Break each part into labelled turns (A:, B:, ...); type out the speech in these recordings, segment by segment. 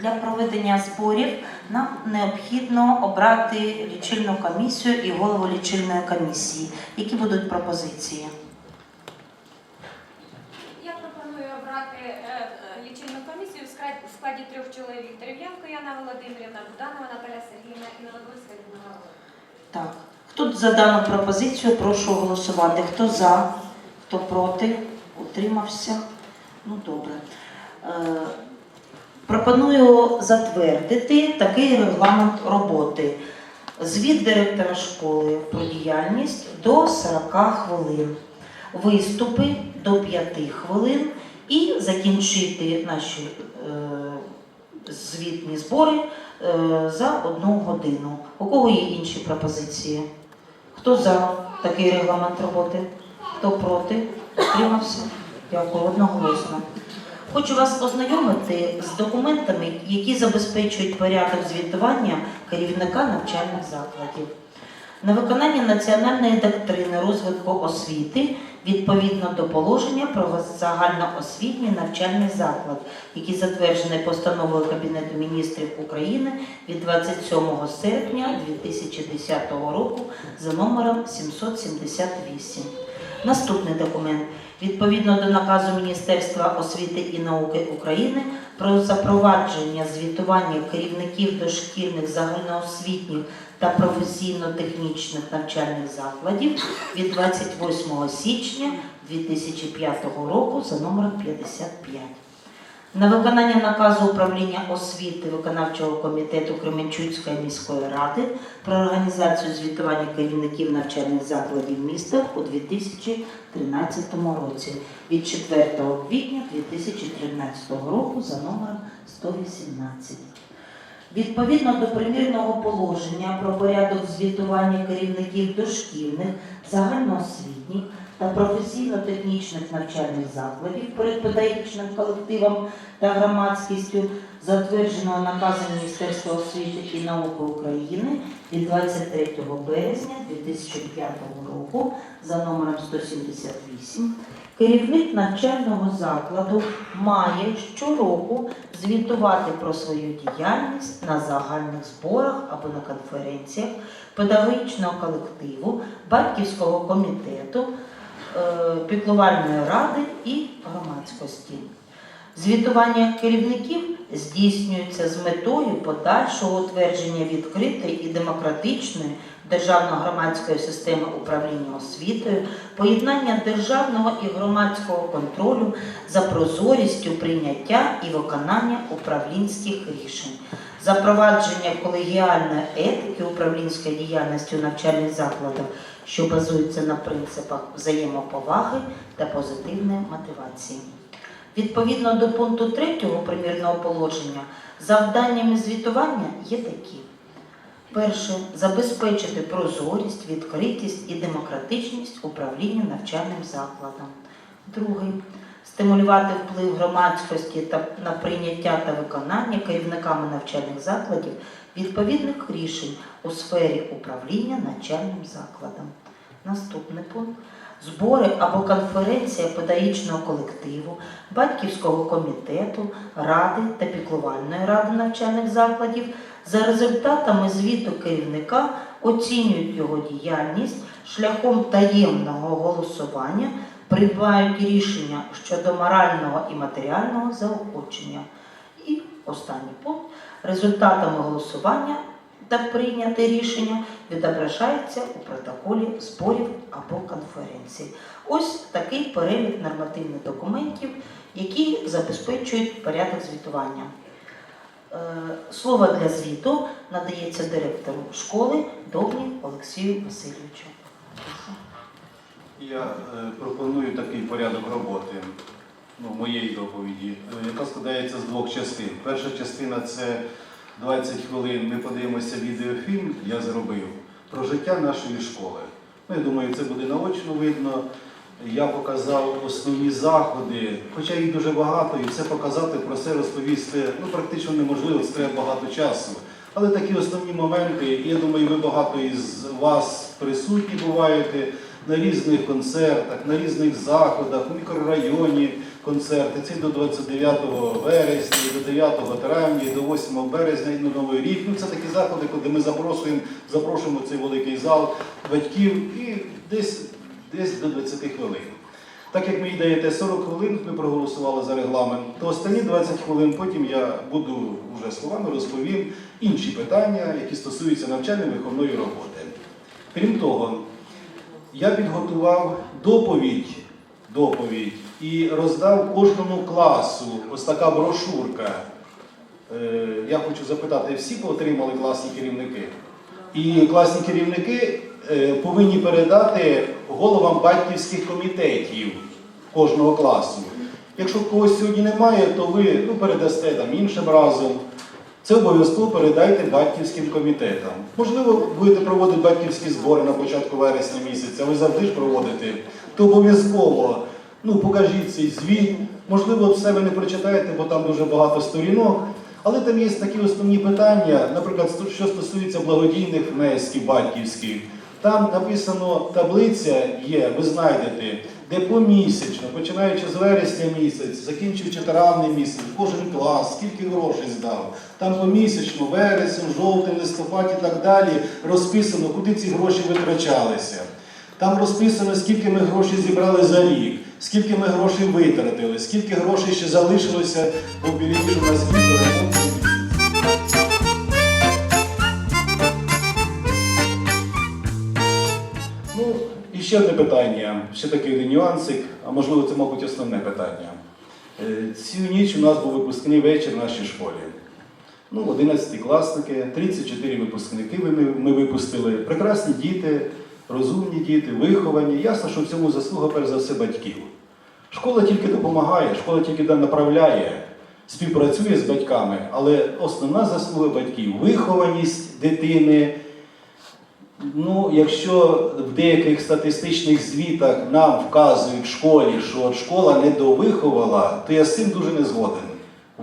A: Для проведення зборів нам необхідно обрати лічильну комісію і голову лічильної комісії. Які будуть пропозиції?
B: Я пропоную обрати е, е, лічильну комісію в складі, трьох чоловік. Дерев'янко Яна Володимирівна, Буданова Наталя Сергіївна і Новодольська Людмила
A: Так. Хто за дану пропозицію, прошу голосувати. Хто за, хто проти, утримався. Ну, добре. Пропоную затвердити такий регламент роботи. Звіт директора школи про діяльність до 40 хвилин, виступи до 5 хвилин і закінчити наші е, звітні збори е, за одну годину. У кого є інші пропозиції? Хто за такий регламент роботи? Хто проти? Утримався? Дякую, одноголосно. Хочу вас ознайомити з документами, які забезпечують порядок звітування керівника навчальних закладів. На виконання національної доктрини розвитку освіти відповідно до положення про загальноосвітній навчальний заклад, який затверджений постановою Кабінету міністрів України від 27 серпня 2010 року за номером 778. Наступний документ. Відповідно до наказу Міністерства освіти і науки України про запровадження звітування керівників дошкільних загальноосвітніх та професійно-технічних навчальних закладів від 28 січня 2005 року за номером 55. На виконання наказу управління освіти виконавчого комітету Кременчуцької міської ради про організацію звітування керівників навчальних закладів міста у 2013 році від 4 квітня 2013 року за номером 118. Відповідно до примірного положення про порядок звітування керівників дошкільних, загальноосвітніх та професійно-технічних навчальних закладів перед педагогічним колективом та громадськістю, затвердженого наказом Міністерства освіти і науки України від 23 березня 2005 року за номером 178, керівник навчального закладу має щороку звітувати про свою діяльність на загальних зборах або на конференціях педагогічного колективу, батьківського комітету, піклувальної ради і громадськості. Звітування керівників здійснюється з метою подальшого утвердження відкритої і демократичної державно-громадської системи управління освітою, поєднання державного і громадського контролю за прозорістю прийняття і виконання управлінських рішень, запровадження колегіальної етики управлінської діяльності у навчальних закладах, що базується на принципах взаємоповаги та позитивної мотивації. Відповідно до пункту 3 примірного положення, завданнями звітування є такі. Перше забезпечити прозорість, відкритість і демократичність управління навчальним закладом. Друге стимулювати вплив громадськості та на прийняття та виконання керівниками навчальних закладів відповідних рішень у сфері управління навчальним закладом. Наступний пункт збори або конференція педагогічного колективу, батьківського комітету, ради та піклувальної ради навчальних закладів за результатами звіту керівника оцінюють його діяльність шляхом таємного голосування, приймають рішення щодо морального і матеріального заохочення. І останній пункт результатами голосування та прийняте рішення відображається у протоколі зборів або конференції. Ось такий перелік нормативних документів, які забезпечують порядок звітування. Е, Слово для звіту надається директору школи Довні Олексію Васильовичу.
C: Я е, пропоную такий порядок роботи ну, моєї доповіді, е, яка складається з двох частин. Перша частина це 20 хвилин. Ми подивимося відеофільм, я зробив про життя нашої школи. Ну, я думаю, це буде наочно видно. Я показав основні заходи, хоча їх дуже багато, і все показати, про це розповісти ну, практично неможливо, це треба багато часу. Але такі основні моменти, я думаю, ви багато із вас присутні буваєте на різних концертах, на різних заходах, у мікрорайоні концерти. Це до 29 вересня, і до 9 травня, і до 8 березня, і на Новий рік. Ну, це такі заходи, коли ми запрошуємо, запрошуємо цей великий зал батьків і десь, десь до 20 хвилин. Так як мені даєте 40 хвилин, ми проголосували за регламент, то останні 20 хвилин потім я буду вже словами розповім інші питання, які стосуються навчально-виховної роботи. Крім того, я підготував доповідь, доповідь і роздав кожному класу ось така брошурка. Е, Я хочу запитати, всі отримали класні керівники? І класні керівники е, повинні передати головам батьківських комітетів кожного класу. Якщо когось сьогодні немає, то ви ну, передасте там іншим разом. Це обов'язково передайте батьківським комітетам. Можливо, будете проводити батьківські збори на початку вересня місяця, ви завжди ж проводите, то обов'язково ну, покажіть цей звіт. Можливо, все ви не прочитаєте, бо там дуже багато сторінок. Але там є такі основні питання, наприклад, що стосується благодійних внесків батьківських. Там написано таблиця є, ви знайдете, де помісячно, починаючи з вересня місяць, закінчуючи травний місяць, кожен клас, скільки грошей здав. Там помісячно, вересень, жовтень, листопад і так далі розписано, куди ці гроші витрачалися. Там розписано, скільки ми грошей зібрали за рік, скільки ми грошей витратили, скільки грошей ще залишилося по білішу на звіт ще одне питання, ще такий один нюансик, а можливо це, мабуть, основне питання. Е, Цю ніч у нас був випускний вечір в нашій школі. Ну, 11 класники, 34 випускники ми, ми випустили. Прекрасні діти, розумні діти, виховані. Ясно, що в цьому заслуга перш за все батьків. Школа тільки допомагає, школа тільки направляє, співпрацює з батьками, але основна заслуга батьків вихованість дитини. Ну, якщо в деяких статистичних звітах нам вказують в школі, що от школа недовиховала, то я з цим дуже не згоден.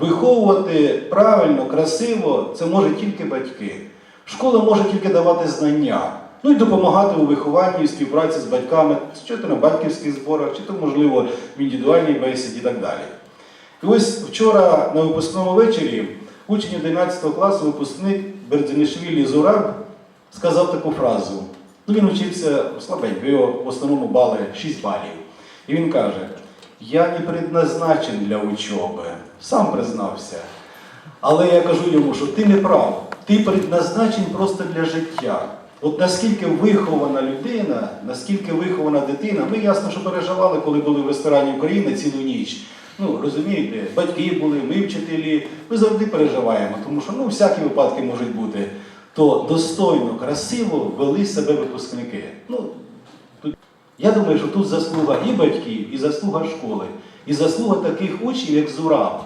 C: Виховувати правильно, красиво це може тільки батьки. Школа може тільки давати знання, ну і допомагати у вихованні, співпраці з батьками, чи то на батьківських зборах, чи то, можливо, в індивідуальній бесіді і так далі. І ось вчора на випускному вечорі учень 11 класу, випускник Бердзинішвілі Зураб, сказав таку фразу. Ну, він вчився слабенько, його в основному бали 6 балів. І він каже: Я не предназначен для учоби, сам признався. Але я кажу йому, що ти не прав, ти предназначен просто для життя. От наскільки вихована людина, наскільки вихована дитина, ми ясно, що переживали, коли були в ресторані України цілу ніч. Ну, розумієте, батьки були, ми вчителі, ми завжди переживаємо, тому що ну, всякі випадки можуть бути. То достойно, красиво вели себе випускники. Ну, тут, я думаю, що тут заслуга і батьків, і заслуга школи, і заслуга таких учнів, як Зураб.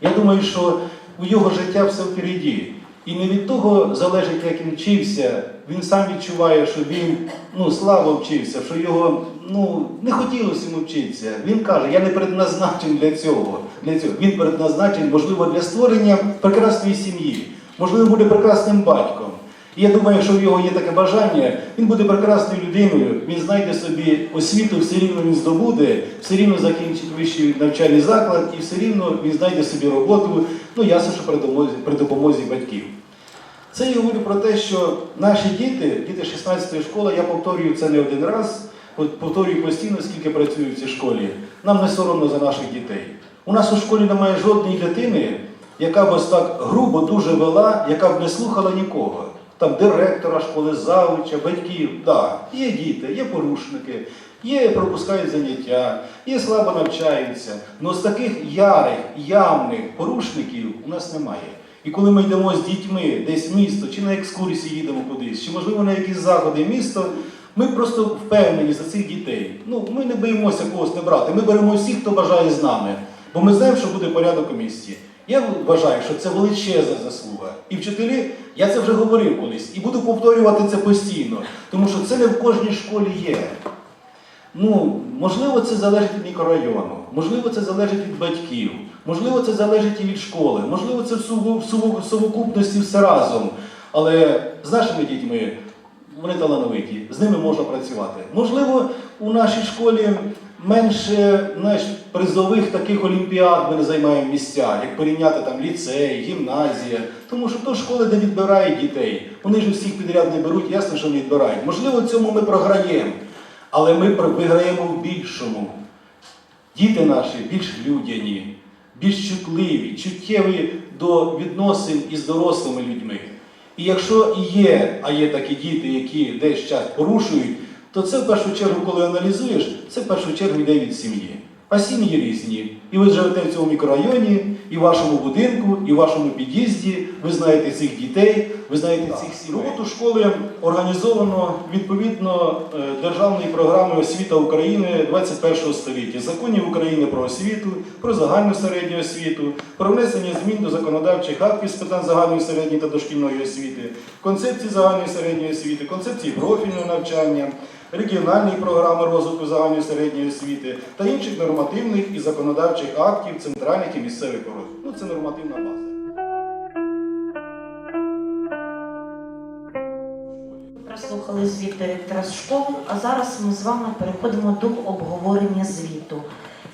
C: Я думаю, що у його життя все впереді. І не від того залежить, як він вчився. Він сам відчуває, що він ну, слабо вчився, що його ну, не хотілося йому вчитися. Він каже, я не предназначен для цього. Для цього. Він предназначений, можливо, для створення прекрасної сім'ї. Можливо, буде прекрасним батьком. І я думаю, якщо в його є таке бажання, він буде прекрасною людиною, він знайде собі освіту, все рівно він здобуде, все рівно закінчить вищий навчальний заклад і все рівно він знайде собі роботу, ну ясно, що при допомозі, при допомозі батьків. Це я говорю про те, що наші діти, діти 16-ї школи, я повторюю це не один раз, повторюю постійно, скільки працюю в цій школі. Нам не соромно за наших дітей. У нас у школі немає жодної дитини, яка б ось так грубо дуже вела, яка б не слухала нікого. Там директора школи, завуча, батьків. Да, є діти, є порушники, є пропускають заняття, є слабо навчаються. Але з таких ярих, явних порушників у нас немає. І коли ми йдемо з дітьми десь в місто, чи на екскурсії їдемо кудись, чи можливо на якісь заходи в місто, ми просто впевнені за цих дітей. Ну, ми не боїмося когось не брати. Ми беремо всіх, хто бажає з нами, бо ми знаємо, що буде порядок у місті. Я вважаю, що це величезна заслуга. І вчителі, я це вже говорив колись, і буду повторювати це постійно, тому що це не в кожній школі є. Ну, можливо, це залежить від мікрорайону, можливо, це залежить від батьків, можливо, це залежить і від школи, можливо, це в совокупності все разом. Але з нашими дітьми вони талановиті, з ними можна працювати. Можливо, у нашій школі менше знаєш, призових таких олімпіад ми не займаємо місця, як порівняти там ліцей, гімназія. Тому що то школи, де відбирають дітей. Вони ж всіх підряд не беруть, ясно, що не відбирають. Можливо, цьому ми програємо, але ми виграємо в більшому. Діти наші більш людяні, більш чутливі, чуттєві до відносин із дорослими людьми. І якщо і є, а є такі діти, які десь час порушують, то це в першу чергу, коли аналізуєш, це в першу чергу йде від сім'ї. А сім'ї різні. І ви живете в цьому мікрорайоні, і в вашому будинку, і в вашому під'їзді. Ви знаєте цих дітей, ви знаєте цих сімей. Роботу школи організовано відповідно е, державної програми освіта України 21 століття, законів України про освіту, про загальну середню освіту, про внесення змін до законодавчих актів з питань загальної середньої та дошкільної освіти, концепції загальної середньої освіти, концепції профільного навчання, регіональної програми розвитку загальної середньої освіти та інших нормативних і законодавчих актів центральних і місцевих органів. Ну це нормативна база.
A: Прослухали звіт директора школи, а зараз ми з вами переходимо до обговорення звіту.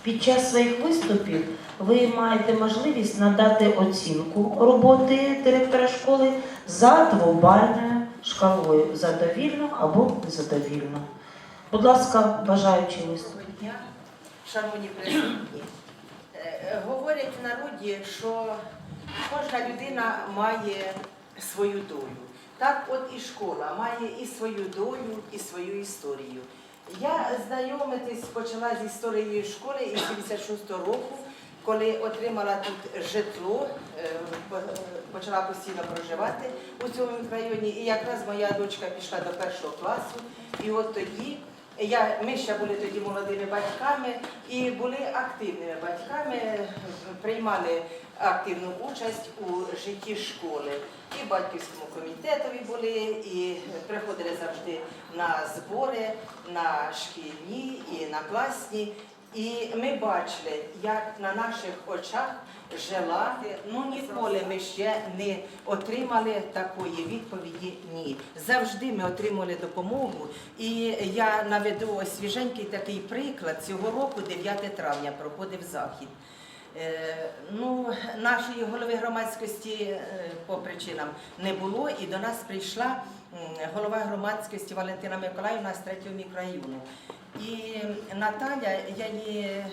A: Під час своїх виступів ви маєте можливість надати оцінку роботи директора школи за двобальною шкалою задовільно або незадовільно. Будь ласка, бажаючи виступити.
D: шановні присутні. Е, Говорять в народі, що кожна людина має свою долю. Так от і школа має і свою долю, і свою історію. Я знайомитись почала з історією школи із 76-го року, коли отримала тут житло, е, е, почала постійно проживати у цьому районі. І якраз моя дочка пішла до першого класу, і от тоді я, ми ще були тоді молодими батьками і були активними батьками, приймали активну участь у житті школи. І батьківському комітетові були, і приходили завжди на збори, на шкільні і на класні. І ми бачили, як на наших очах жила. Ну ніколи ми ще не отримали такої відповіді. Ні. Завжди ми отримували допомогу. І я наведу ось свіженький такий приклад. Цього року, 9 травня, проходив захід. Е, Ну, нашої голови громадськості е, по причинам не було, і до нас прийшла голова громадськості Валентина Миколаївна з третього мікрорайону. І Наталя, я її.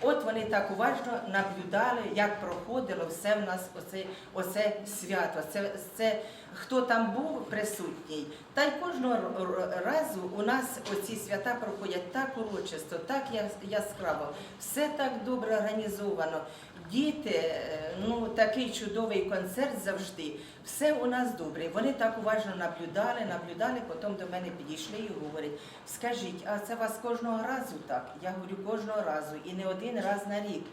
D: От вони так уважно наблюдали, як проходило все в нас оце, оце свято. Це, це хто там був присутній. Та й кожного разу у нас оці свята проходять так урочисто, так яскраво, все так добре організовано. Діти, е, ну такий чудовий концерт завжди. Все у нас добре. Вони так уважно наблюдали, наблюдали, потім до мене підійшли і говорять: скажіть, а це вас кожного разу так? Я говорю, кожного разу і не один раз на рік.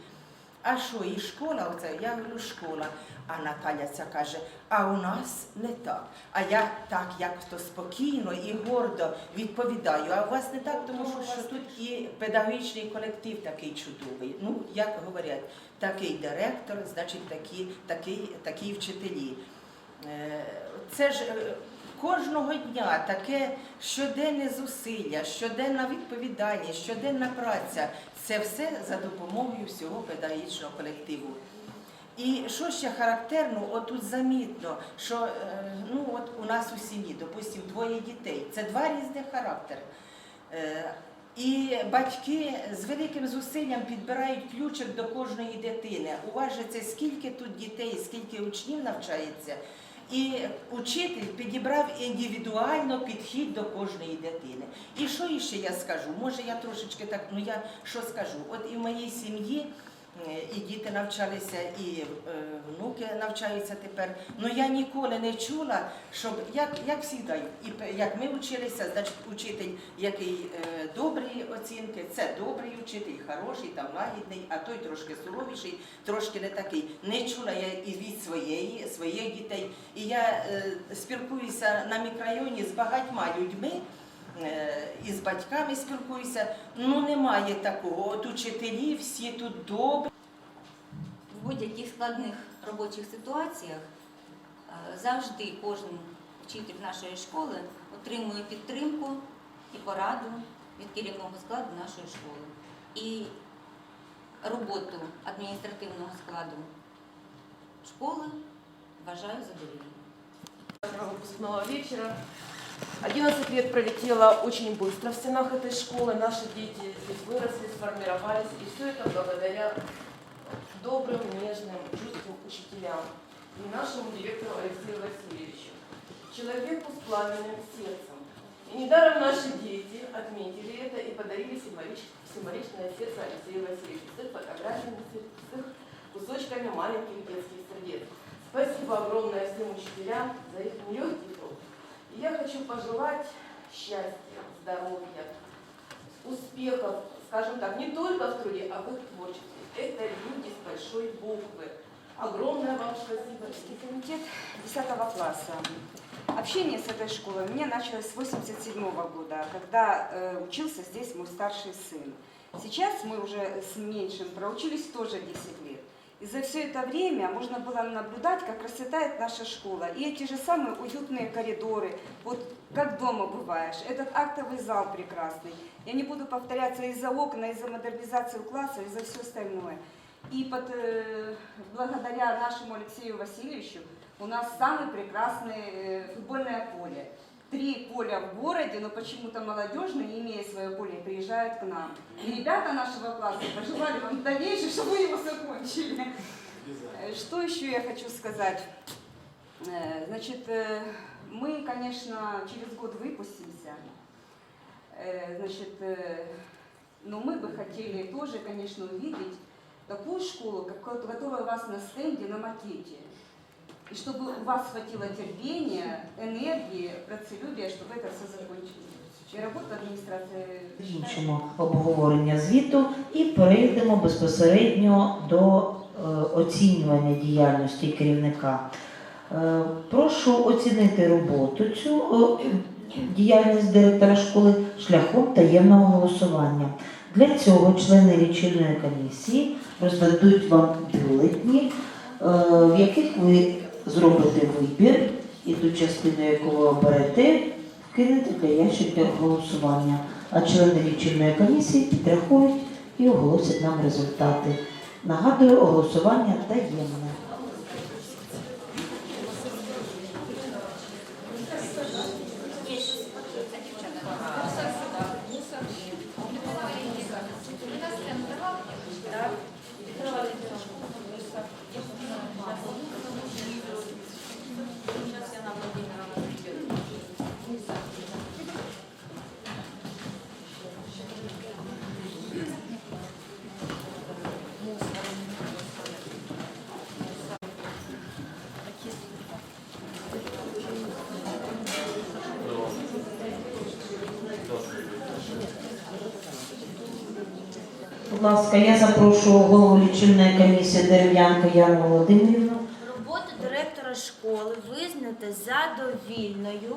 D: А що, і школа? Оце я говорю, школа. А Наталя ця каже: а у нас не так. А я так, як то спокійно і гордо відповідаю. А у вас не так, тому що, що тут і педагогічний колектив такий чудовий. Ну, як говорять, такий директор, значить, такі, такі, такі вчителі. Е, Це ж е, кожного дня таке щоденне зусилля, щоденна відповідальність, щоденна праця. Це все за допомогою всього педагогічного колективу. І що ще характерно, отут замітно, що е, ну, от у нас у сім'ї, допустимо, двоє дітей. Це два різних характери. І батьки з великим зусиллям підбирають ключик до кожної дитини. Уважиться, скільки тут дітей, скільки учнів навчається. І учитель підібрав індивідуально підхід до кожної дитини. І що іще я скажу? Може, я трошечки так, ну я що скажу? От і в моїй сім'ї і діти навчалися, і е, внуки навчаються тепер. Ну я ніколи не чула, щоб як, як завжди, і п- як ми вчилися, значить учитель, який е, добрі оцінки, це добрий учитель, хороший, там лагідний, а той трошки суровіший, трошки не такий. Не чула я і від своєї, своїх дітей. І я е, спілкуюся на мікрорайоні з багатьма людьми. Е, І з батьками спілкуюся, ну немає такого. От учителі всі тут добрі.
E: в будь-яких складних робочих ситуаціях е, завжди кожен вчитель нашої школи отримує підтримку і пораду від керівного складу нашої школи. І роботу адміністративного складу школи вважаю задовільною.
F: выпускного вечера. 11 лет пролетело очень быстро в стенах этой школы. Наши дети здесь выросли, сформировались. И все это благодаря добрым, нежным, чувствам учителям и нашему директору Алексею Васильевичу, человеку с пламенным сердцем. И недаром наши дети отметили это и подарили символич- символичное сердце Алексею Васильевичу с их фотографиями, с их- кусочками маленьких детских сердец. Спасибо огромное всем учителям за их нелегкий я хочу пожелать счастья, здоровья, успехов, скажем так, не только в труде, а в их творчестве. Это люди с большой буквы. Огромное вам спасибо.
G: Комитет 10 класса. Общение с этой школой у меня началось с 87 года, когда э, учился здесь мой старший сын. Сейчас мы уже с меньшим проучились тоже 10 лет. И за все это время можно было наблюдать, как расцветает наша школа. И эти же самые уютные коридоры, вот как дома бываешь. Этот актовый зал прекрасный. Я не буду повторяться и за окна, и за модернизацию класса, и за все остальное. И под, э, благодаря нашему Алексею Васильевичу у нас самое прекрасное э, футбольное поле. Три поля в городе, но почему-то молодежные, имея свое поле, приезжают к нам. И ребята нашего класса пожелали вам дальнейшего, чтобы вы его закончили. Что еще я хочу сказать? Э, Значит, э, мы, конечно, через год выпустимся. Э, Значит, но мы бы хотели тоже, конечно, увидеть такую школу, которая у вас на стенде, на макете. И чтобы у вас хватило терпения, энергии, працелюбия, чтобы это все закончилось. И работа администрации
A: Закінчимо обговорення звіту і перейдемо безпосередньо до е, оцінювання діяльності керівника. Е, прошу оцінити роботу цю е, діяльність директора школи шляхом таємного голосування. Для цього члени лічильної комісії роздадуть вам бюлетні, е, в яких ви зробите вибір, і ту частину, яку ви оберете, вкинете для ящика голосування. А члени лічильної комісії підрахують і оголосять нам результати. Нагадую, голосування таємне. Ласка, я запрошую голову лічильної комісії Дерев'янко Яну Володимирівну.
H: Роботу директора школи визнати задовільною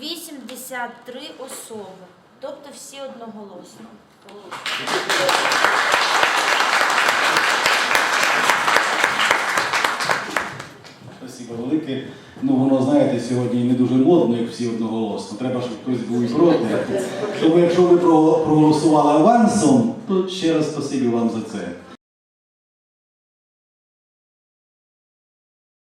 H: 83 особи, тобто всі одноголосно.
C: Спасибо велике. Ну, воно, знаєте, сьогодні не дуже модно, як всі одноголосно. Треба, щоб хтось був і проти. Тому якщо ви проголосували авансом, то ще раз спасибі вам за це.